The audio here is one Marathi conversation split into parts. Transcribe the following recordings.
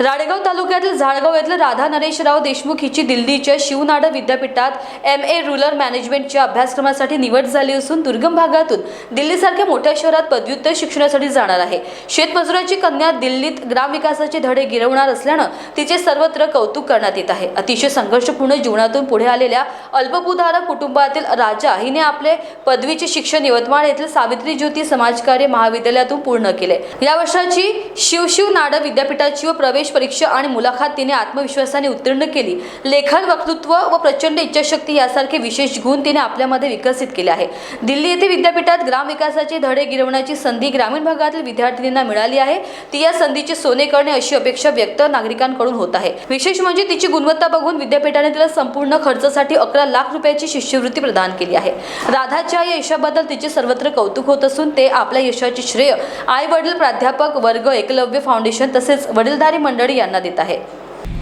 राळेगाव तालुक्यातील झाडगाव येथील राधा नरेशराव देशमुख हिची दिल्लीच्या शिवनाडा विद्यापीठात एम ए रुरल मॅनेजमेंटच्या अभ्यासक्रमासाठी निवड झाली असून दुर्गम भागातून दिल्लीसारख्या मोठ्या शहरात पदव्युत्तर शिक्षणासाठी जाणार आहे. शेतमजुराची कन्या दिल्लीत ग्रामविकासाचे धडे गिरवणार असल्यानं तिचे सर्वत्र कौतुक करण्यात येत आहे. अतिशय संघर्षपूर्ण जीवनातून पुढे आलेल्या अल्पभूधारक कुटुंबातील राजा हिने आपले पदवीचे शिक्षण यवतमाळ येथील सावित्री ज्योती समाजकार्य महाविद्यालयातून पूर्ण केले. या वर्षाची शिवशिव नाडा विद्यापीठाची व प्रवेश परीक्षा आणि मुलाखत तिने आत्मविश्वासाने उत्तीर्ण केली. लेखन वक्तृत्व व प्रचंड इच्छाशक्ती यासारखे विशेष गुण तिने आपल्यामध्ये विकसित केले आहे. दिल्ली येथे विद्यापीठात ग्रामविकासाचे धडे गिरवण्याची संधी ग्रामीण भागातील विद्यार्थिनींना मिळाली आहे. ती या संधीचे सोने करणे अशी अपेक्षा व्यक्त नागरिकांकडून होत आहे. विशेष म्हणजे तिची गुणवत्ता बघून विद्यापीठाने तिला संपूर्ण खर्चासाठी अकरा लाख रुपयाची शिष्यवृत्ती प्रदान केली आहे. राधाच्या या यशाबद्दल तिचे सर्वत्र कौतुक होत असून ते आपल्या यशाचे श्रेय आई वडील प्राध्यापक वर्ग एकलव्य फाउंडेशन तसेच वडीलधारी मंडळ यांना देत आहे.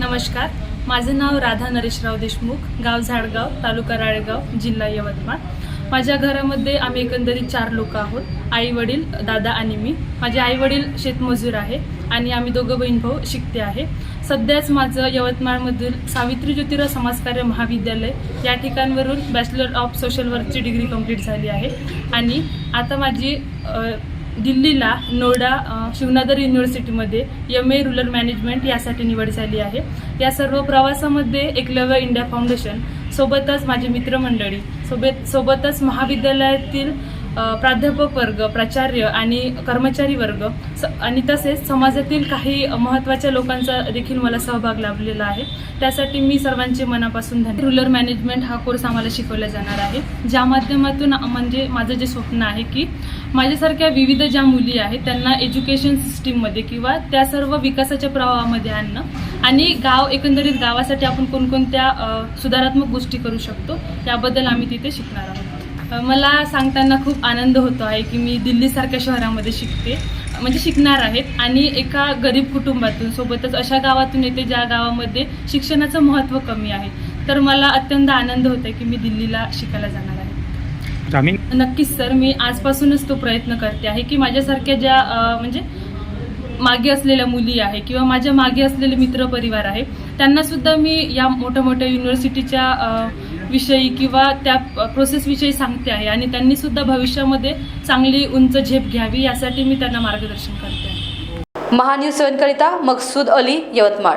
नमस्कार. माझं नाव राधा नरेशराव देशमुख गाव झाडगाव तालुका राळेगाव जिल्हा यवतमाळ. माझ्या घरामध्ये आम्ही एकंदरीत चार लोक आहोत. आई वडील दादा आणि मी. माझे आई वडील शेतमजूर आहे आणि आम्ही दोघं बहीण भाऊ शिकते आहे. सध्याच माझं यवतमाळमधील सावित्री ज्योतिराव समाजकार्य महाविद्यालय या ठिकाणवरून बॅचलर ऑफ सोशल वर्कची डिग्री कंप्लीट झाली आहे. आणि आता माझी दिल्लीला नोएडा शिवनादर युनिव्हर्सिटीमध्ये एम ए रुरल मॅनेजमेंट यासाठी निवड झाली आहे. या सर्व प्रवासामध्ये एकलव्य इंडिया फाउंडेशन सोबतच माझी मित्रमंडळी सोबत सोबतच महाविद्यालयातील प्राध्यापक वर्ग प्राचार्य आणि कर्मचारी वर्ग स आणि तसेच समाजातील काही महत्त्वाच्या लोकांचा देखील मला सहभाग लाभलेला आहे. त्यासाठी मी सर्वांचे मनापासून धन्य. रुरल मॅनेजमेंट हा कोर्स आम्हाला शिकवला जाणार आहे ज्या माध्यमातून म्हणजे माझं जे स्वप्न आहे की माझ्यासारख्या विविध ज्या मुली आहेत त्यांना एज्युकेशन सिस्टीममध्ये किंवा त्या सर्व विकासाच्या प्रवाहामध्ये आणणं आणि गाव एकंदरीत गावासाठी आपण कोणकोणत्या सुधारात्मक गोष्टी करू शकतो त्याबद्दल आम्ही तिथे शिकणार आहोत. मला सांगताना खूप आनंद होतो आहे की मी दिल्लीसारख्या शहरामध्ये शिकते. म्हणजे शिकणार आहेत आणि एका गरीब कुटुंबातून सोबतच अशा गावातून येते ज्या गावामध्ये शिक्षणाचं महत्त्व कमी आहे. तर मला अत्यंत आनंद होतो आहे की मी दिल्लीला शिकायला जाणार आहे. नक्कीच सर. मी आजपासूनच तो प्रयत्न करते आहे की माझ्यासारख्या ज्या म्हणजे मागे असलेल्या मुली आहे किंवा माझ्या मागे असलेले मित्रपरिवार आहे त्यांना सुद्धा मी या मोठ्या मोठ्या युनिव्हर्सिटीच्या विषयी किंवा त्या प्रोसेसविषयी सांगते आहे. आणि त्यांनी सुद्धा भविष्यामध्ये चांगली उंच झेप घ्यावी यासाठी मी त्यांना मार्गदर्शन करते आहे. महान्यूज सेवनकरिता मकसूद अली यवतमाळ.